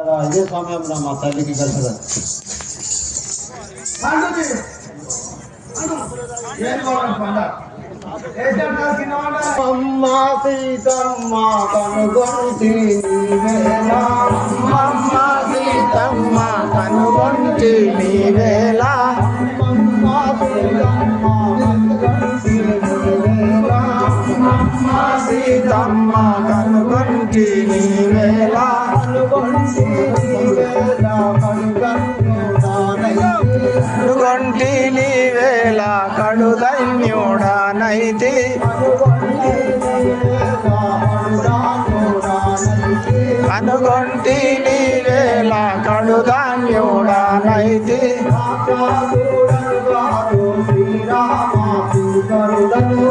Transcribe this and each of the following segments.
ఇదే సమయంలో మా తల్లికి కలిసి అమ్మ సీతమ్మ కనుగొంటి అమ్మ సీతమ్మ కనుగొంటి నీవేళ అమ్మ సీతమ్మ కనుగొంటి నీవేళ అమ్మ సీతమ్మ కనుగొంటి నీవేళ కనుగొంటి నీవేళ కనుగొంటి నీవేళ కడుధన్యుడనైతి కనుగొంటి నీవేళ కడుధాన్యుడనైతి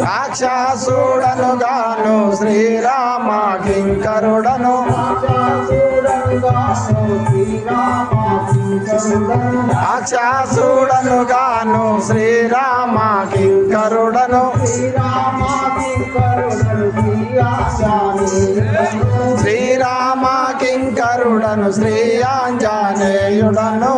రాక్షసుడను గాను శ్రీరామ కింకరుడను రాక్షసుడను గాను శ్రీరామ కింకరుడను శ్రీరామ కింకరుడను శ్రీ ఆంజనేయుడను.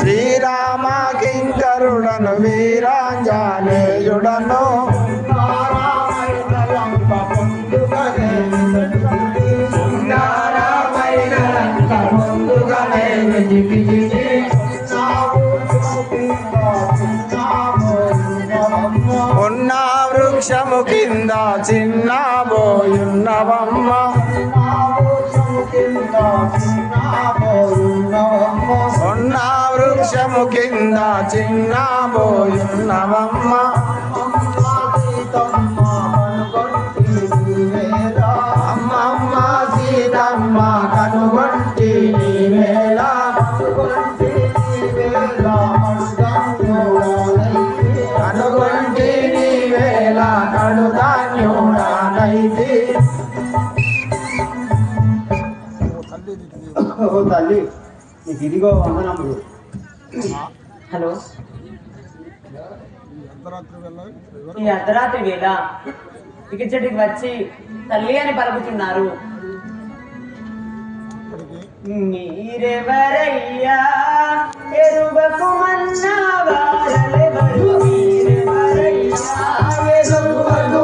శ్రీరామ కింకరుడను వీరాంజనేయుడను. కింద చిన్న బోయున్నవమ్మ. ఉన్న వృక్షము కింద చిన్న బోయున్నవమ్మ. అమ్మమ్మ సీతమ్మ కనుగొంటి ఇదిగో వందనములు. హలో. ఈ అర్ధరాత్రి వేళ ఇక్కడికి వచ్చి తల్లి అని పలుకుతున్నారు. మీరెవరయ్యా? ఎరుగకు మన్నావారలెవరు? మీరెవరయ్యా? ఎరుగకు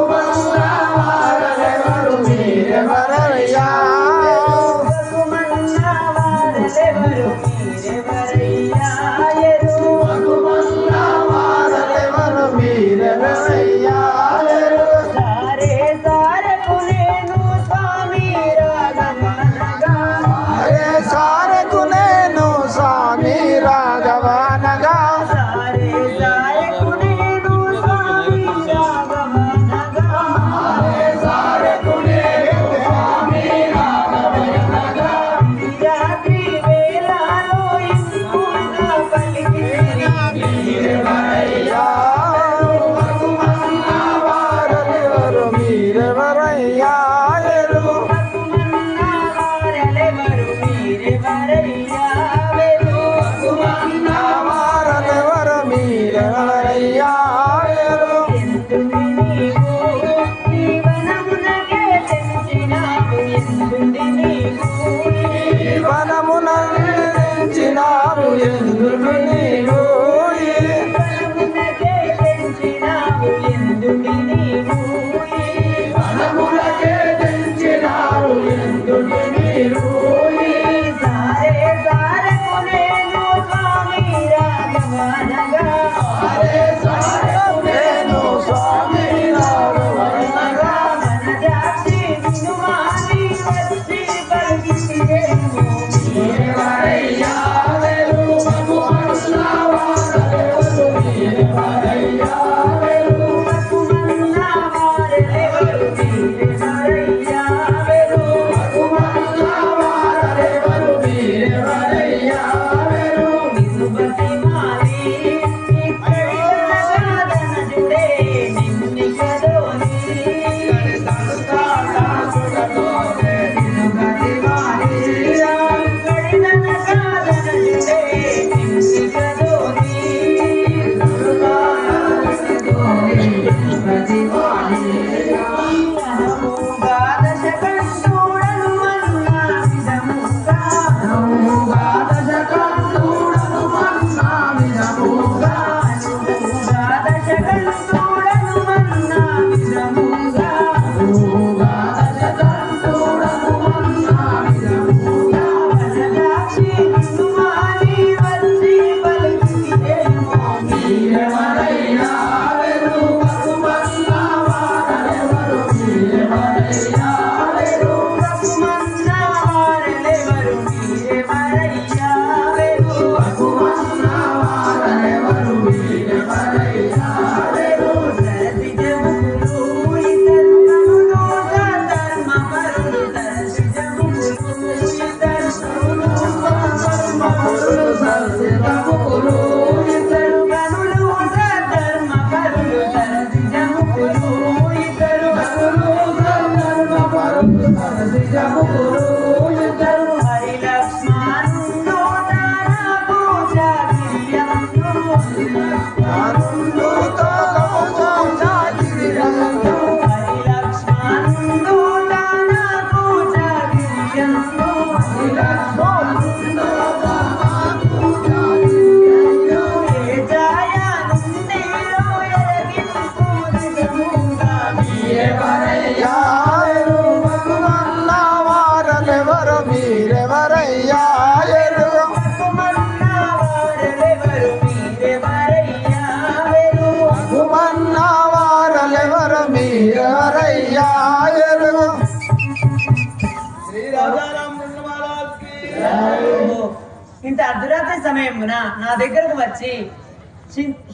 ఇంత అర్ధరాత్రి సమయమున నా దగ్గరకు వచ్చి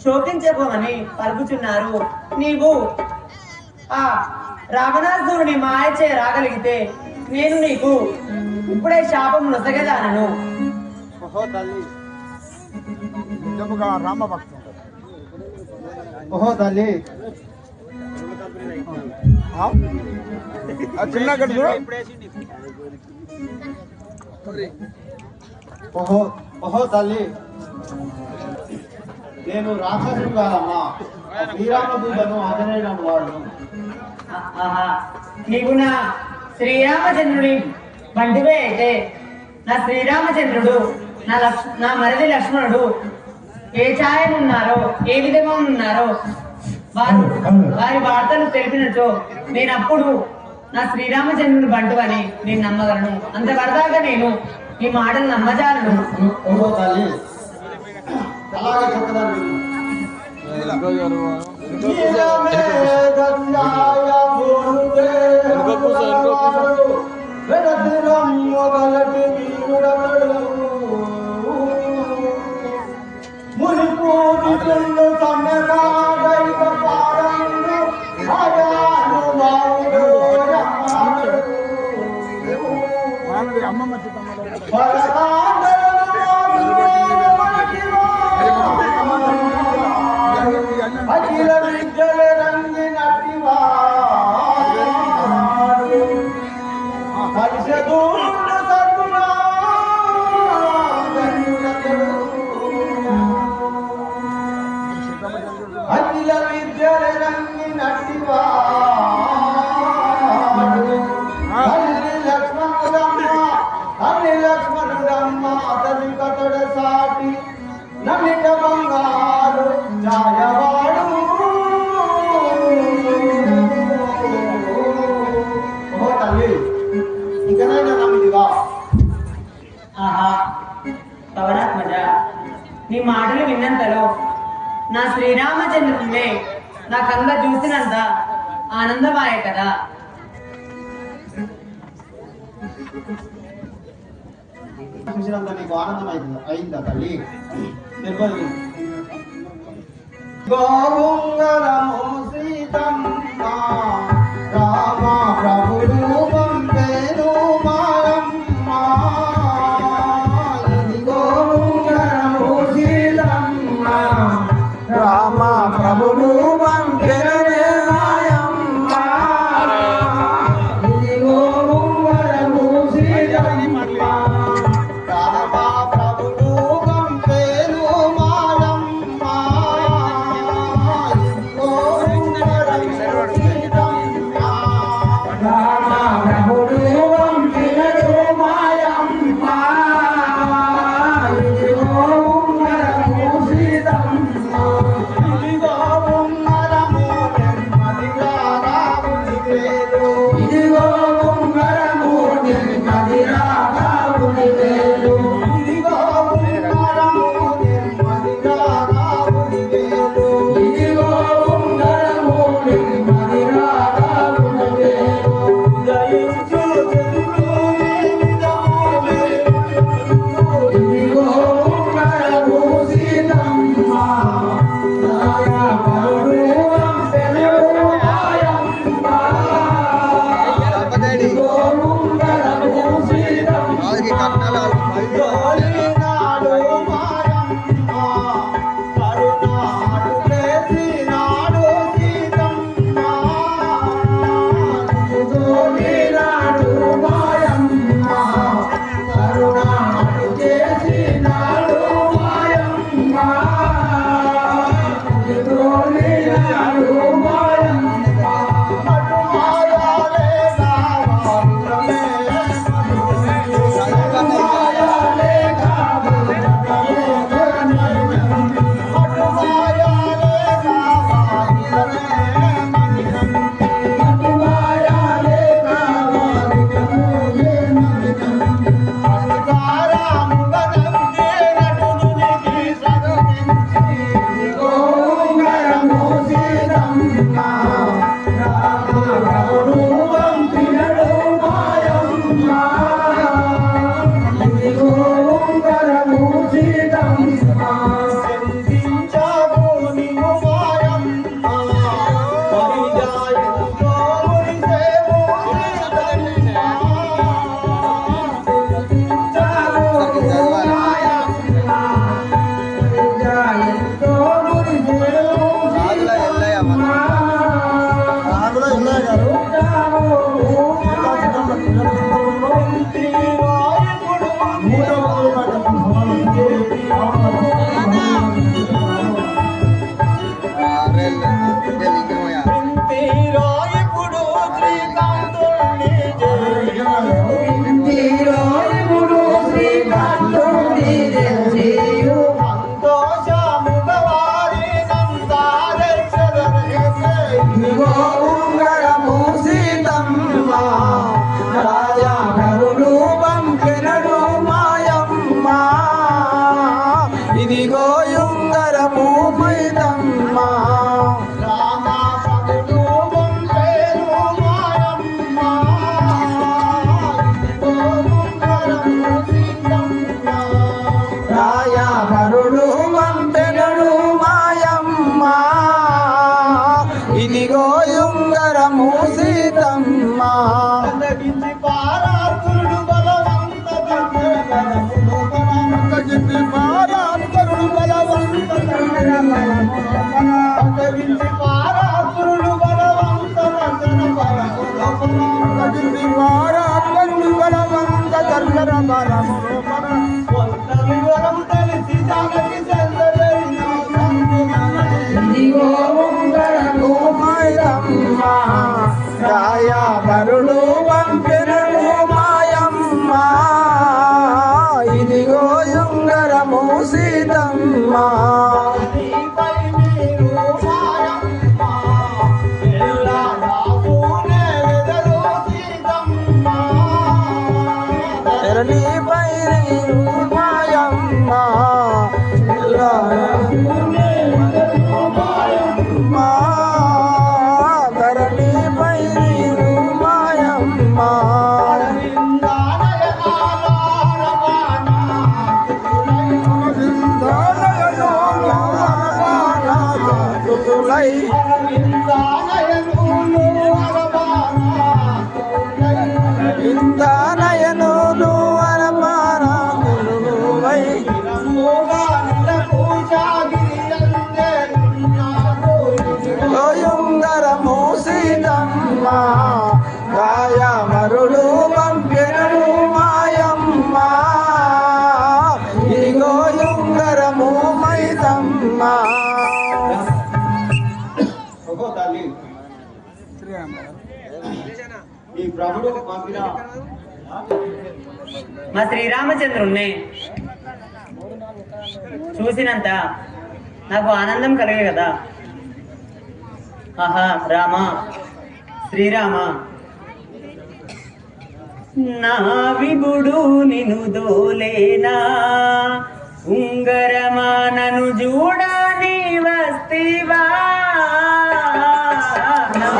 శోకించబోమని పలుకుచున్నారు నీవు ఆ రావణాసురుని మాయచే రాగలిగితే నేను నీకు ఇప్పుడే శాపం నొసగదానను. ఓహో తల్లి. చిన్న గడ్డ ఓహో ఓహో తల్లి. నేను రాక్షసుడు కాదమ్మా. శ్రీరామదూతను ఆంజనేయుడు వాడు ఆహా. నీవు నా శ్రీరామచంద్రుడి వంటివే అయితే నా శ్రీరామచంద్రుడు నా లక్ష్ నా మరిది లక్ష్మణుడు ఏ ఛాయను ఉన్నారో ఏ విధంగా ఉన్నారో వారు వారి వార్తలు తెలిపినట్టు నేను నా శ్రీరామచంద్రుడు బంటువని నేను నమ్మగలను. అంతవరదాకా నేను ఈ మాటలు నమ్మజాలను. అలాగే అమ్మమ్మ నీకు ఆనందం అయిందా అయిందా Bye. స్వామి ఈ ప్రభుడు మా శ్రీరామచంద్రుణ్ణి చూసినంత నాకు ఆనందం కలిగే కదా. ఆహా రామ శ్రీరామ. నా విభుడు నిను దోలేనా? ఉంగరమా నను చూడని వస్తేవా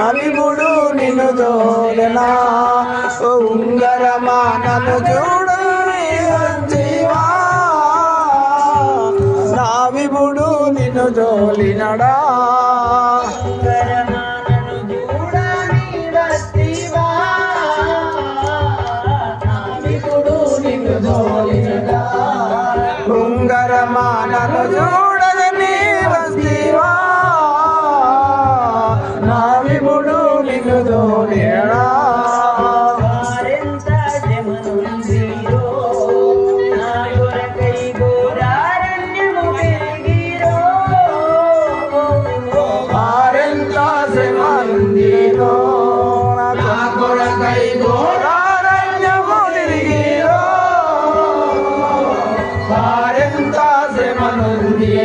నలుగుడు నిన్ను దోలనా ఉంగరమా నన్ను చూడు జీవా నావిబుడు నిన్ను జోలినడా? 兄弟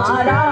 Mara.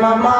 క్షేమమా ఉంగరమా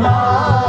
Mama.